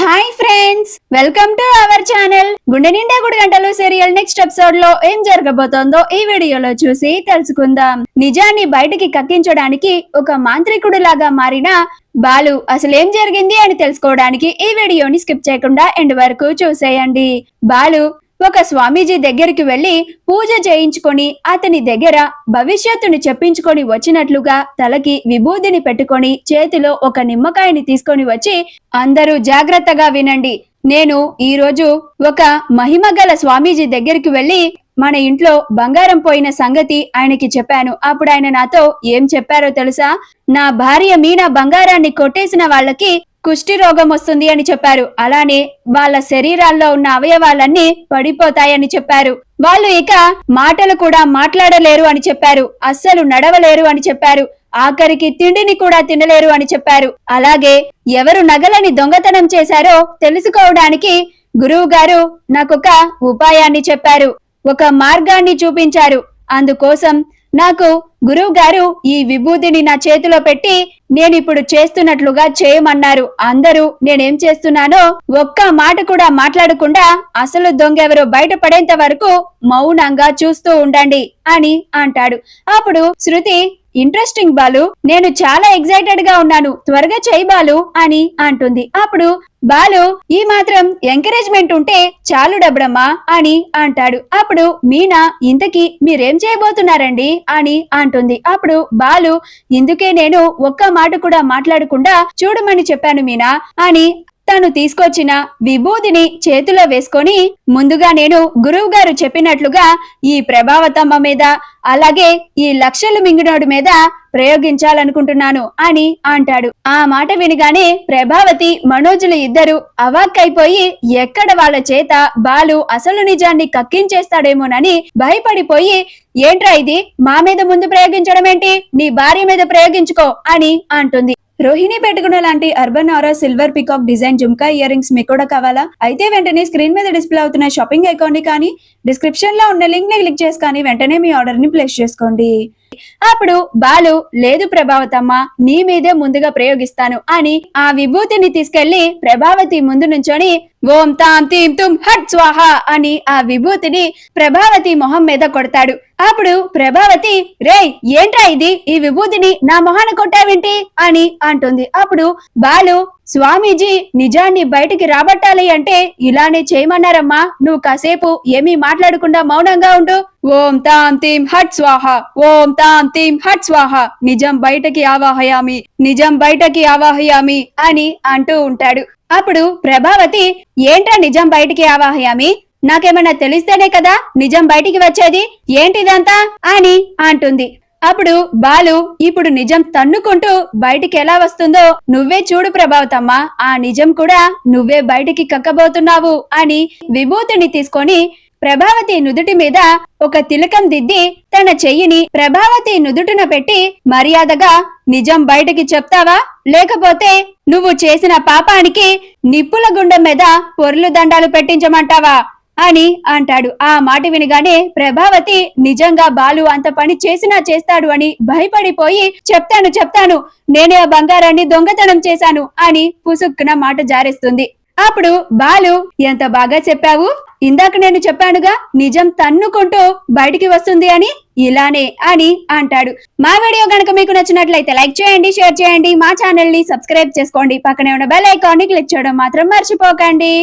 Hi friends welcome to our channel గుండె నిండా గుడి గంటలు సీరియల్ నెక్స్ట్ ఎపిసోడ్లో ఏం జరగబోతోందో ఈ వీడియోలో చూసి తెలుసుకుందాం. నిజాన్ని బయటికి కక్కించడానికి ఒక మాంత్రికుడు లాగా మారిన బాలు అసలు ఏం జరిగింది అని తెలుసుకోవడానికి ఈ వీడియోని స్కిప్ చేయకుండా ఎండ్ వరకు చూసేయండి. బాలు ఒక స్వామీజీ దగ్గరికి వెళ్ళి పూజ చేయించుకొని అతని దగ్గర భవిష్యత్తుని చెప్పించుకొని వచ్చినట్లుగా తలకి విభూదిని పెట్టుకొని చేతిలో ఒక నిమ్మకాయని తీసుకొని వచ్చి అందరూ జాగ్రత్తగా వినండి. నేను ఈ రోజు ఒక మహిమగల స్వామీజీ దగ్గరికి వెళ్ళి మన ఇంట్లో బంగారం పోయిన సంగతి ఆయనకి చెప్పాను. అప్పుడు ఆయన నాతో ఏం చెప్పారో తెలుసా? నా భార్య మీనా బంగారాన్ని కొట్టేసిన వాళ్ళకి కుష్టి రోగం వస్తుంది అని చెప్పారు. అలానే వాళ్ళ శరీరాల్లో ఉన్న అవయవాలన్నీ పడిపోతాయని చెప్పారు. వాళ్ళు ఇక మాటలు కూడా మాట్లాడలేరు అని చెప్పారు. అస్సలు నడవలేరు అని చెప్పారు. ఆఖరికి తిండిని కూడా తినలేరు అని చెప్పారు. అలాగే ఎవరు నగలని దొంగతనం చేశారో తెలుసుకోవడానికి గురువు గారు నాకొక ఉపాయాన్ని చెప్పారు. ఒక మార్గాన్ని చూపించారు. అందుకోసం నాకు గురువు గారు ఈ విభూతిని నా చేతిలో పెట్టి నేను ఇప్పుడు చేస్తున్నట్లుగా చేయమన్నారు. అందరూ నేనేం చేస్తున్నానో ఒక్క మాట కూడా మాట్లాడకుండా అసలు దొంగెవరు బయటపడేంత వరకు మౌనంగా చూస్తూ ఉండండి అని అంటాడు. అప్పుడు శృతి ఇంట్రెస్టింగ్ బాలు నేను చాలా ఎక్సైటెడ్గా ఉన్నాను. త్వరగా చేయి బాలు అని అంటుంది. అప్పుడు బాలు ఈ మాత్రం ఎంకరేజ్మెంట్ ఉంటే చాలు డబ్బడమ్మా అని అంటాడు. అప్పుడు మీనా ఇంతకీ మీరేం చేయబోతున్నారండి అని అంటుంది. అప్పుడు బాలు ఇందుకే నేను ఒక్క మాట కూడా మాట్లాడకుండా చూడమని చెప్పాను మీనా అని తను తీసుకొచ్చిన విభూదిని చేతిలో వేసుకొని ముందుగా నేను గురువు గారు చెప్పినట్లుగా ఈ ప్రభావతమ్మ మీద అలాగే ఈ లక్షలు మింగినోడి మీద ప్రయోగించాలనుకుంటున్నాను అని అంటాడు. ఆ మాట వినగానే ప్రభావతి మనోజులు ఇద్దరు అవాక్కైపోయి ఎక్కడ వాళ్ళ చేత బాలు అసలు నిజాన్ని కక్కించేస్తాడేమోనని భయపడిపోయి ఏంట్రా ఇది? మా మీద ముందు ప్రయోగించడం ఏంటి నీ భార్య మీద ప్రయోగించుకో అని అంటుంది. రోహిణి పెట్టుకున్న లాంటి urban aura silver peacock design jhumka earrings మీకు కూడా కావాలా? అయితే వెంటనే స్క్రీన్ మీద డిస్ప్లే అవుతున్న షాపింగ్ అకౌంట్ని కానీ డిస్క్రిప్షన్లో ఉన్న లింక్ని క్లిక్ చేసి కానీ వెంటనే మీ ఆర్డర్ని ప్లేస్ చేసుకోండి. అప్పుడు బాలు లేదు ప్రభావతమ్మ నీ మీదే ముందుగా ప్రయోగిస్తాను అని ఆ విభూతిని తీసుకెళ్ళి ప్రభావతి ముందు నుంచొని ఓం తాం తీం తుం హట్ స్వాహ అని ఆ విభూతిని ప్రభావతి మొహం మీద కొడతాడు. అప్పుడు ప్రభావతి రే ఏంట్రా ఇది? ఈ విభూతిని నా మొహాన కొట్టావేంటి? అని అంటుంది. అప్పుడు బాలు స్వామీజీ నిజాన్ని బయటికి రాబట్టాలి అంటే ఇలానే చేయమన్నారమ్మా. నువ్వు కాసేపు ఏమీ మాట్లాడకుండా మౌనంగా ఉండు. ఓం తాంతిం హట్ స్వాహ. ఓం తాంతిం హట్ స్వాహ. నిజం బయటకి ఆవాహయామి. నిజం బయటకి ఆవాహయామి అని అంటూ ఉంటాడు. అప్పుడు ప్రభావతి ఏంట్రా నిజం బయటికి ఆవాహయామి? నాకేమన్నా తెలిస్తేనే కదా నిజం బయటికి వచ్చేది? ఏంటిదంతా? అని అంటుంది. అప్పుడు బాలు ఇప్పుడు నిజం తన్నుకుంటూ బయటికి ఎలా వస్తుందో నువ్వే చూడు ప్రభావతమ్మ. ఆ నిజం కూడా నువ్వే బయటికి కక్కబోతున్నావు అని విభూతిని తీసుకొని ప్రభావతి నుదుటి మీద ఒక తిలకం దిద్ది తన చెయ్యిని ప్రభావతి నుదుటిన పెట్టి మర్యాదగా నిజం బయటికి చెప్తావా? లేకపోతే నువ్వు చేసిన పాపానికి నిప్పుల గుండె మీద పొర్లు దండాలు పెట్టించమంటావా? అని అంటాడు. ఆ మాట వినగానే ప్రభావతి నిజంగా బాలు అంత పని చేసినా చేస్తాడు అని భయపడిపోయి చెప్తాను చెప్తాను నేనే ఆ బంగారాన్ని దొంగతనం చేశాను అని పుసుక్కున మాట జారేస్తుంది. అప్పుడు బాలు ఎంత బాగా చెప్పావు? ఇందాక నేను చెప్పానుగా నిజం తన్నుకుంటూ బయటికి వస్తుంది అని ఇలానే అని అంటాడు. మా వీడియో కనుక మీకు నచ్చినట్లయితే లైక్ చేయండి షేర్ చేయండి మా ఛానల్ని సబ్స్క్రైబ్ చేసుకోండి. పక్కనే ఉన్న బెల్ ఐకాన్ని క్లిక్ చేయడం మాత్రం మర్చిపోకండి.